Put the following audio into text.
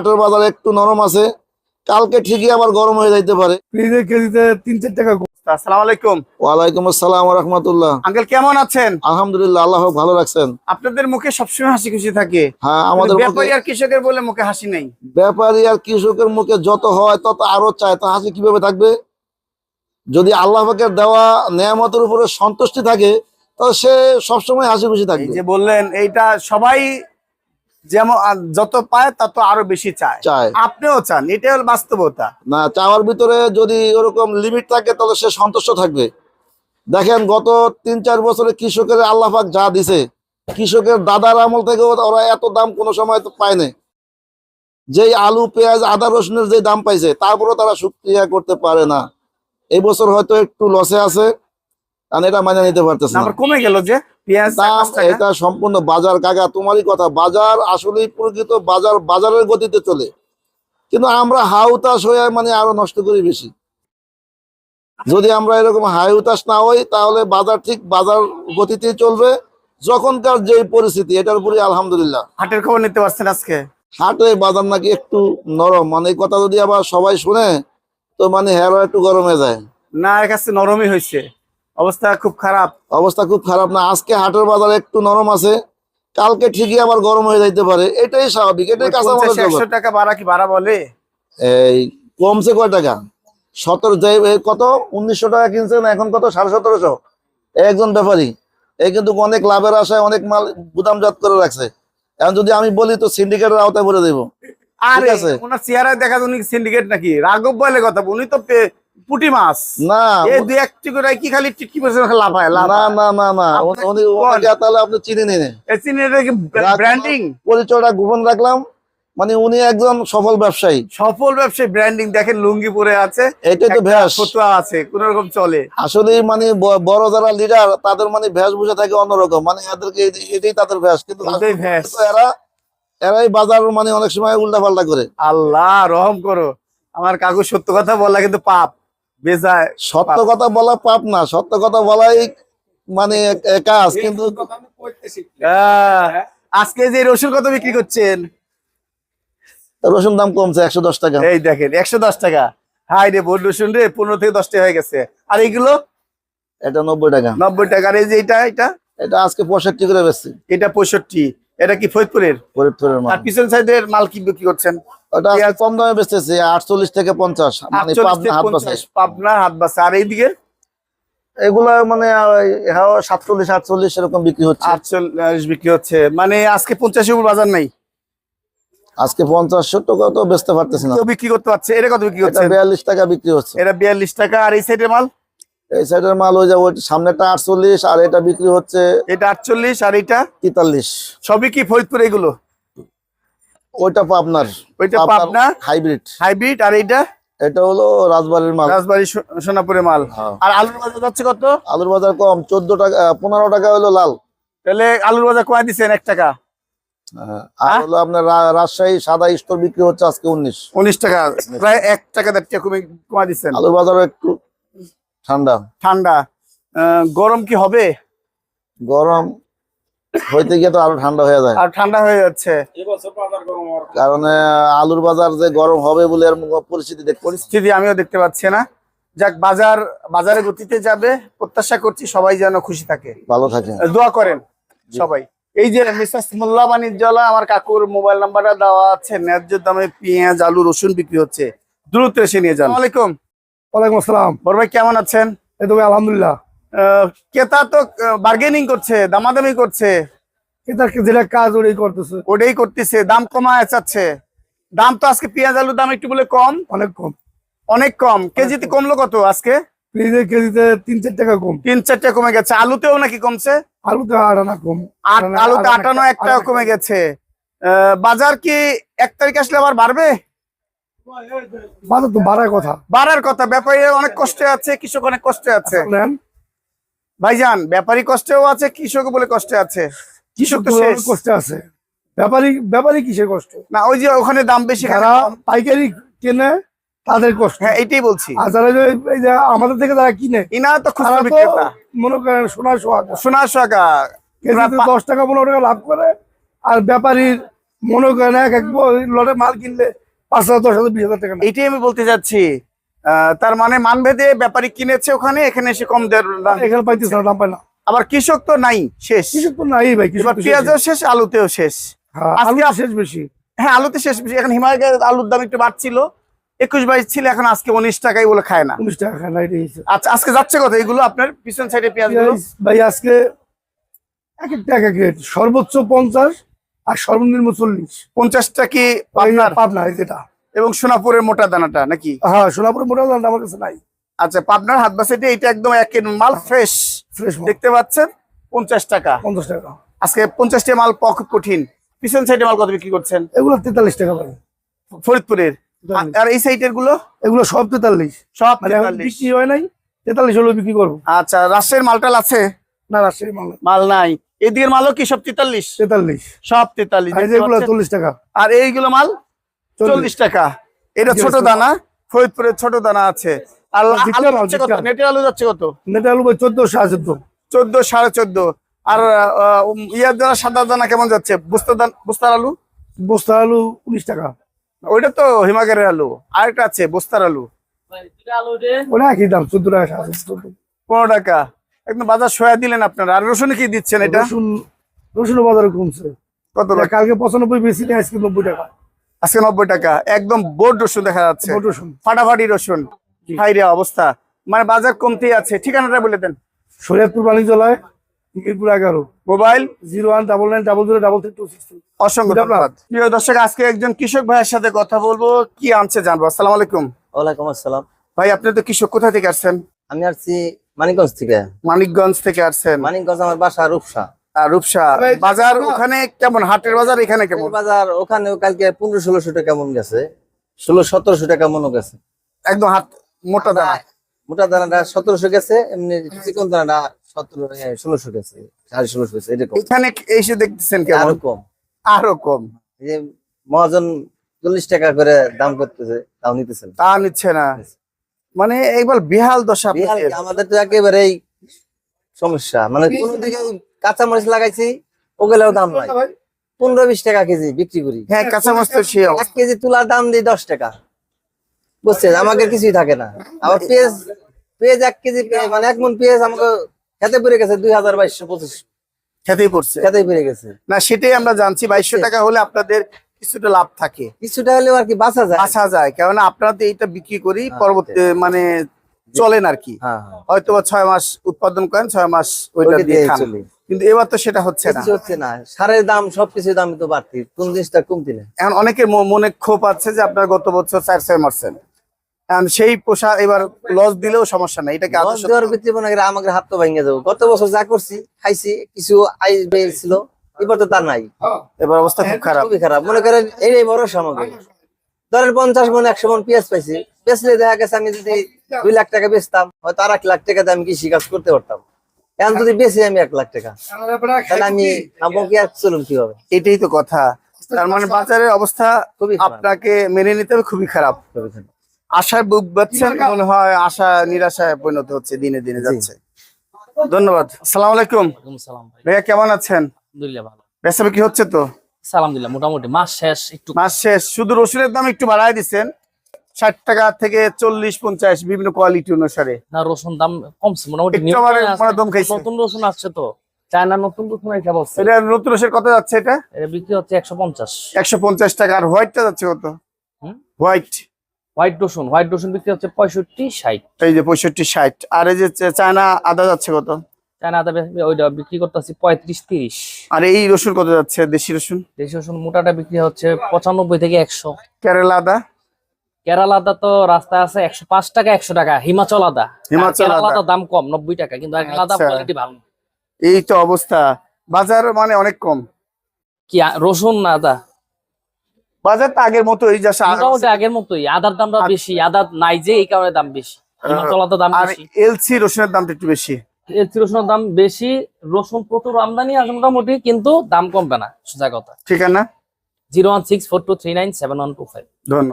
কাঠের বাজার একটু নরম আছে। কালকে ঠিকই আবার গরম হয়ে যাইতে পারে। কেজিতে তিন চার টাকা আসসালামু আলাইকুম। ওয়ালাইকুম আসসালাম রহমতুল্লাহ। আঙ্কেল কেমন আছেন? আলহামদুলিল্লাহ আল্লাহ ভালো রাখছেন। আপনাদের মুখে সবসময় হাসি খুশি থাকে। হ্যাঁ আমাদের ব্যাপারী আর কৃষকের বলে মুখে হাসি নেই। ব্যাপারী আর কৃষকের মুখে যত হয় তত আরও চায়। তা হাসি কীভাবে থাকবে? যদি আল্লাহ পাকের দেওয়া নেয়ামতের উপরে সন্তুষ্টি থাকে তাহলে সে সবসময় হাসি খুশি থাকবে। যে বললেন এইটা সবাই যেমন যত পায় তত আরও বেশি চায়। চায়। আপনিও চান এটাই হল বাস্তবতা। না চাওয়ার ভিতরে যদি ওরকম লিমিট থাকে তাহলে সে সন্তুষ্ট থাকবে। দেখেন গত তিন চার বছরে কৃষকের আল্লাহ পাক যা দিছে কৃষকের দাদার আমল থেকে ওরা এত দাম কোনো সময় তো পায় নাই। যেই আলু পেঁয়াজ আদা রসুনের যে দাম পাইছে তারপরেও তারা সুক্রিয়া করতে পারে না। এই বছর হয়তো একটু লসে আছে। কারণ এটা মানে নিতে পারতেছে না। কমে গেল যে পেঁয়াজ চার দাম পাঁচ টাকা। এটা সম্পূর্ণ বাজার কাকা তোমারই কথা। বাজার আসলেই প্রকৃত বাজার বাজারের গতিতে চলে। কিন্তু আমরা হাউতাস হয়ে মানে আরও নষ্ট করি বেশি। যদি আমরা এরকম হাই উতাস না হই তাহলে বাজার ঠিক বাজার গতিতেই চলবে। যখনকার যে পরিস্থিতি এটার উপরে আলহামদুলিল্লাহ। হাটের খবর নিতে পারছেন আজকে? হাটে বাজার নাকি একটু নরম। মানে এই কথা যদি আবার সবাই শুনে তো মানে হেয়ার একটু গরমে যায়। না এর কাছে নরমই হয়েছে। অবস্থা খুব খারাপ। অবস্থা খুব খারাপ না আজকে হাটের বাজার একটু নরম আছে কালকে ঠিকই আবার গরম হয়ে যাইতে পারে এটাই স্বাভাবিক এটাই কাঁচামালের জগৎ। একশো টাকা বাড়া কি বাড়া বলে? এই কমছে কয় টাকা? সতেরো কত? উনিশশো টাকা কিনছে না এখন কত? সাড়ে সতেরোশো। একজন ব্যাপারী এ কিন্তু অনেক লাভের আশায় অনেক মাল গুদামজাত করে রাখছে। এখন যদি আমি বলি তো সিন্ডিকেটের আওতায় ভরে দেবো। আরে আছে। ওনার চেহারায় দেখা যায় উনি সিন্ডিকেট নাকি? রাঘব বলে কথা উনি তো পুঁটি মাছ। না এই দুই একটি করে কি খালি টিটকি পয়সা লাফায় না না না না। উনি তাহলে আপনি চিনে নিন। এই চিনিটা কি ব্র্যান্ডিং পরিচয়টা গোপন রাখলাম। মানে উনি একজন সফল ব্যবসায়ী। সফল ব্যবসায়ী ব্র্যান্ডিং দেখেন লুঙ্গি পরে আছে এটাই তো ভ্যাস। ফতুয়া আছে কোন রকম চলে। আসলে মানে বড় যারা লিডার তাদের মানে ভ্যাসভূষা থাকে অন্যরকম। মানে এদেরকে এটাই তাদের ভ্যাস। কিন্তু ভ্যাস। এরা এরাই বাজার মানে অনেক সময় উল্টা পাল্টা করে। আল্লাহ রহম করো। আমার কাকু সত্য কথা বলা কিন্তু পাপ। বেজায় সত্য কথা বলা পাপ না সত্য কথা বলাই মানে কাজ কিন্তু আজকে যে রসুন কত বিক্রি করছেন? রসুন দাম কমছে একশো দশ টাকা। এই দেখেন একশো দশ টাকা। হাই রে বোর্ড রসুন রে পনেরো থেকে দশ টাকা হয়ে গেছে। আর এইগুলো এটা নব্বই টাকা। নব্বই টাকা। আর এই যে এটা এটা? এটা আজকে পঁয়ষট্টি করে বেচছি। এটা পঁয়ষট্টি। এটা কি ফরিদপুরের? ফরিদপুরের মাল। আর পিছন সাইডের মাল কি বিক্রি করছেন? ওটা কম দামে বেচতেছি আটচল্লিশ থেকে পঞ্চাশ মানে পাবনা হাত 50, বাসায় পাবনার হাত বাসা। আর এইদিকে? এগুলা মানে সাতচল্লিশ আটচল্লিশ এরকম বিক্রি হচ্ছে। আটচল্লিশ বিক্রি হচ্ছে। মানে আজকে পঞ্চাশের উপর বাজার নাই? আজকে পঞ্চাশ সত্তর কত বেচতে পারতেছি না। বিক্রি করতে পারছে? এটা কত বিক্রি এটা করছে বিয়াল্লিশ টাকা বিক্রি হচ্ছে। এটা বিয়াল্লিশ টাকা। আর এই সাইডের মাল? এই সাইডের মাল ওই যে ওই সামনেটা আটচল্লিশ আর এটা বিক্রি হচ্ছে এটা আটচল্লিশ আর এইটা? তেতাল্লিশ। সবই কি ফরিদপুর এগুলো? ওইটা পাবনার ওইটা পাবনা হাইব্রিড। হাইব্রিড আর এইটা? এটা হলো রাজবাড়ির মাল। রাজবাড়ি সোনাপুরের মাল। হ্যাঁ। আর আলুর বাজার যাচ্ছে কত? আলুর বাজার কম চোদ্দ টাকা পনেরো টাকা হলো লাল। তাহলে আলুর বাজার কয় দিচ্ছেন এক টাকা। হ্যাঁ, আর হলো আপনার রাজশাহী সাদা স্টোর বিক্রি হচ্ছে আজকে উনিশ। উনিশ টাকা। প্রায় এক টাকা দেড় টাকা কমে কমা দিচ্ছেন আলুর বাজার একটু ঠান্ডা। ঠান্ডা। গরম কি হবে? গরম হইতে গিয়ে তো আরও ঠান্ডা হয়ে যায়। আর ঠান্ডা হয়ে যাচ্ছে। কারণ আলুর বাজার যে গরম হবে বলে এর পরিস্থিতি দেখ পরিস্থিতি আমিও দেখতে পাচ্ছি না। যাক বাজার বাজারে গতিতে যাবে প্রত্যাশা করছি সবাই যেন খুশি থাকে। ভালো থাকে। দোয়া করেন সবাই। এই যে মিসাস মোল্লা বাণিজ্যালয় আমার কাকুর মোবাইল নাম্বারটা দেওয়া আছে। ন্যায্য দামে পেঁয়াজ আলু রসুন বিক্রি হচ্ছে। দ্রুত এসে নিয়ে যান। আলাইকুম। ওয়ালাইকুম আসসালাম। বড় ভাই কেমন আছেন? এই তো ভাই আলহামদুলিল্লাহ। ক্রেতা তো বার্গেনিং করছে দামাদামি করছে। এটা যেটা কাজ ওটাই করতেছে। ওটাই করতেছে দাম কমায় চাচ্ছে। দাম তো আজকে পেঁয়াজ আলুর দাম একটু বলে কম। অনেক কম। অনেক কম। কেজিতে কমলো কত আজকে? কেজিতে তিন চার টাকা কম। তিন চারটা কমে গেছে। আলুতেও নাকি কমছে? আলুতে কম। আলুতে আটানো এক টাকা কমে গেছে। বাজার কি এক তারিখ আসলে আবার বাড়বে? বাজার তো বাড়ার কথা। বাড়ার কথা। ব্যাপারী অনেক কষ্টে আছে কৃষক অনেক কষ্টে আছে। ভাইজান ব্যাপারী কষ্টেও আছে কৃষক বলে কষ্টে আছে। কৃষক তো শেষ। কষ্টে আছে। ব্যাপারী ব্যাপারী কিসের কষ্ট? না ওই যে ওখানে দাম বেশি যারা পাইকারি কেনে তাদের কষ্ট। হ্যাঁ এটাই বলছি। আর যারা এই যে আমাদের থেকে যারা কিনে ইনা তো খুচরা বিক্রেতা। মনে করেন সোনার সোহাগ। সোনা সোহাগা দশ টাকা পনেরো টাকা লাভ করে আর ব্যাপারীর মনে করেন এক এক লটে মাল কিনলে পাঁচ হাজার দশ হাজার বিশ হাজার টাকা এটাই আমি বলতে যাচ্ছি। আহ, তার মানে মানভেদে ব্যাপারী কিনেছে ওখানে এখানে এসে কম। এখানে পাইতেছে না দাম পায় না। আবার কৃষক তো নাই শেষ। কৃষক তো নাই ভাই কৃষক। পেঁয়াজও শেষ আলুতেও শেষ। হ্যাঁ, আজকে শেষ বেশি। হ্যাঁ আলুতে শেষ বেশি। এখন হিমালয়ের আলুর দাম একটু বাড়ছিল। একুশ বাইশ ছিল এখন আজকে উনিশ টাকাই বলে খায় না। উনিশ টাকা খায় না আচ্ছা আজকে যাচ্ছে কত এগুলো আপনার পিছন সাইডে পেঁয়াজ ভাই আজকে এক একটা এক এক রেট সর্বোচ্চ পঞ্চাশ আর সর্বনিম্ন চল্লিশ। পঞ্চাশটা কি পাবনা পাবনা যেটা। এবং সোনাপুরের মোটা দানাটা নাকি? হ্যাঁ সোনাপুর মোটা দাম আমার কাছে নাই। আচ্ছা পাবনার হাত বাসাইতে এটা একদম এক মাল ফ্রেশ ফ্রেশ দেখতে পাচ্ছেন? পঞ্চাশ টাকা। পঞ্চাশ টাকা। আজকে পঞ্চাশটা মাল কঠিন। পিছন সাইডে মাল কত বিক্রি করছেন? এগুলো তেতাল্লিশ টাকা ভাই। ফরিদপুরের। আর এই সাইডেরগুলো? এগুলো সব তেতাল্লিশ। সব মানে এখন 43 বিক্রি হয় নাই তেতাল্লিশ হলেও বিক্রি করব। আচ্ছা রাজশাহীর মালটাল আছে? না রাজশাহী মাল মাল নাই। এদিকের মালও কি সব তেতাল্লিশ? তেতাল্লিশ। সব তেতাল্লিশ। চল্লিশ টাকা। আর এইগুলো মাল? চল্লিশ টাকা। এটা ছোট দানা ফরিদপুরের ছোট দানা আছে। আর আলু যাচ্ছে কত? নেটের আলু চোদ্দ সাড়ে চোদ্দ। চোদ্দ সাড়ে চোদ্দ। আর ইয়ার দানা সাদা দানা কেমন যাচ্ছে? বুস্তার আলু? আলু উনিশ টাকা। ওইটা তো হিমাগারের আলু। আরেকটা আছে বস্তার আলু। ওটা একই দাম চোদ্দ টাকা সাড়ে চোদ্দ। পনেরো টাকা। একদম বাজার সয়া দিলেন আপনারা। আর রসুন কি দিচ্ছেন এটা? রসুন রসুন বাজারে কমছে। কত টাকা? কালকে পঁচানব্বই বেশি আজকে নব্বই টাকা। আজকে নব্বই টাকা। একদম বোর্ড রসুন দেখা যাচ্ছে। ফাটাফাটি রসুন। হাইরে অবস্থা। মানে বাজার কমতে আছে। ঠিকানাটা বলে দেন। শরীয়তপুর বাণিজ্যালয় মিরপুর এগারো। Mobile zero one double nine double zero double three two six অসংখ্য ধন্যবাদ। প্রিয় দর্শক আজকে একজন কৃষক ভাইয়ের সাথে কথা বলব। কি আনছে জানব? আসসালামু আলাইকুম। ওয়ালাইকুম আসসালাম। ভাই আপনি তো কৃষক কোথা থেকে আসছেন? আমি আসছি মানিকগঞ্জ থেকে। মানিকগঞ্জ থেকে আসছেন। মানিকগঞ্জ আমার বাসা রূপসা। রূপসা বাজার ওখানে কেমন? হাটের বাজার এখানে কেমন? বাজার ওখানে কালকে পনেরো ষোলোশো টাকা মন গেছে। ষোলো সতেরোশো টাকা মনও গেছে। একদম হাত মোটা দানা। মোটা দানাটা সতেরোশো গেছে এমনি চিকন দানাটা সতেরো ষোলোশো গেছে সাড়ে ষোলোশো গেছে এরকম। এখানে এসে দেখতেছেন কেমন? আরও কম। আরও কম। যে মহাজন চল্লিশ টাকা করে দাম করতেছে তাও নিতেছেন তা নিচ্ছে না। মানে একবার বেহাল দশা আমাদের তো একেবারেই সমস্যা। মানে কোন দিকে কাঁচা মরিচ লাগাইছি ওগুলোও দাম নাই। পনেরো বিশ টাকা কেজি বিক্রি করি। হ্যাঁ কাঁচা মাছ তো সে এক কেজি তুলার দাম দিই দশ টাকা। বুঝছেন? আমাকে কিছুই থাকে না। আবার পেঁয়াজ পেঁয়াজ এক কেজি মানে এক মন পেঁয়াজ আমাকে খেতে পড়ে গেছে দুই হাজার বাইশশো পঁচিশ। খেতেই পড়ছে। খেতেই পড়ে গেছে। না সেটাই আমরা জানছি। বাইশশো টাকা হলে আপনাদের কিছুটা লাভ থাকে। কিছুটা হলেও আর কি বাঁচা যায়। আসা যায়। কেননা আপনারা তো এইটা বিক্রি করি হ্যাঁ, পরবর্তী মানে চলেন আর কি হ্যাঁ হ্যাঁ। হয়তো ছয় মাস উৎপাদন করেন ছয় মাস ওইটা দিয়ে খান। কিন্তু এবার তো সেটা হচ্ছে না। হচ্ছে না। সারের দাম সবকিছুর দাম তো বাড়তি। কোন জিনিসটা কমতি না। এখন অনেকের মনে ক্ষোভ আছে যে আপনার গত বছর চার ছয় মারছেন সেই পোশাক এবার লস দিলেও সমস্যা নাই। এটাকে লস দেওয়ার ভিত্তি মনে করে আমাকে হাত তো ভেঙে যাব গত বছর যা করছি খাইছি কিছু আই ছিল এবার তো তা নাই। এবার অবস্থা খুব খারাপ। খুবই খারাপ। মনে করেন এই বড় সামগ্রী ধরেন পঞ্চাশ মন একশো মন পেঁয়াজ পাইছি। বেচলে দেখা গেছে আমি যদি দুই লাখ টাকা বেচতাম হয়তো আর এক লাখ টাকা দিয়ে আমি কৃষি কাজ করতে পারতাম। এখন যদি বেশি আমি এক লাখ টাকা তাহলে আমি আমাকে আর চলুন কীভাবে? এটাই তো কথা। তার মানে বাজারের অবস্থা খুবই আপনাকে মেনে নিতে হবে খুবই খারাপ। আশায় বুক বাচ্চার মনে হয় আশা নিরাশায় পরিণত হচ্ছে দিনে দিনে যাচ্ছে। ধন্যবাদ। সালাম আলাইকুম। সালাম ভাইয়া কেমন আছেন? আলহামদুলিল্লাহ ভালো। বেসা কি হচ্ছে তো? আলহামদুলিল্লাহ মোটামুটি। মাস শেষ একটু মাস শেষ। শুধু রসুনের দাম একটু বাড়ায় দিচ্ছেন। ষাট টাকা থেকে চল্লিশ পঞ্চাশ বিভিন্ন কোয়ালিটি অনুসারে। না রসুন দাম কমছে মোটামুটি। নতুন রসুন আসছে তো। চায়না নতুন রসুন এটা বলছে। এটা নতুন রসুন কত যাচ্ছে এটা? এটা বিক্রি হচ্ছে একশো পঞ্চাশ। একশো পঞ্চাশ টাকা। আর হোয়াইটটা যাচ্ছে কত? হুম? হোয়াইট হোয়াইট রসুন। হোয়াইট রসুন বিক্রি হচ্ছে পঁয়ষট্টি ষাট। এই যে পঁয়ষট্টি ষাট। আর এই যে চায়না আদা যাচ্ছে কত? চায়না আদা ওইটা বিক্রি করতেছি পঁয়ত্রিশ তিরিশ। আর এই রসুন কত যাচ্ছে? দেশি রসুন? দেশি রসুন মোটাটা বিক্রি হচ্ছে পঁচানব্বই থেকে একশো। কেরালা আদা? কেরালা আদা তো রাস্তায় আছে একশো পাঁচ টাকা একশো টাকা। হিমাচল আদা। হিমাচল আদা। দাম কম নব্বই টাকা কিন্তু আদা আচ্ছা। কোয়ালিটি ভালো এই তো অবস্থা। বাজার মানে অনেক কম। কি রসুন না আদা? বাজার তো আগের মতোই যা মোটামুটি আগের মতোই। আদার দামটা বেশি আদা নাই যে এই কারণে দাম বেশি। হিমাচল দাম আর বেশি। এলসি রসুনের দামটা একটু বেশি। এলসি রসুনের দাম বেশি রসুন প্রচুর আমদানি আছে মোটামুটি কিন্তু দাম কমবে না সোজা কথা। Zero one six four two three nine seven one two five. ধন্যবাদ।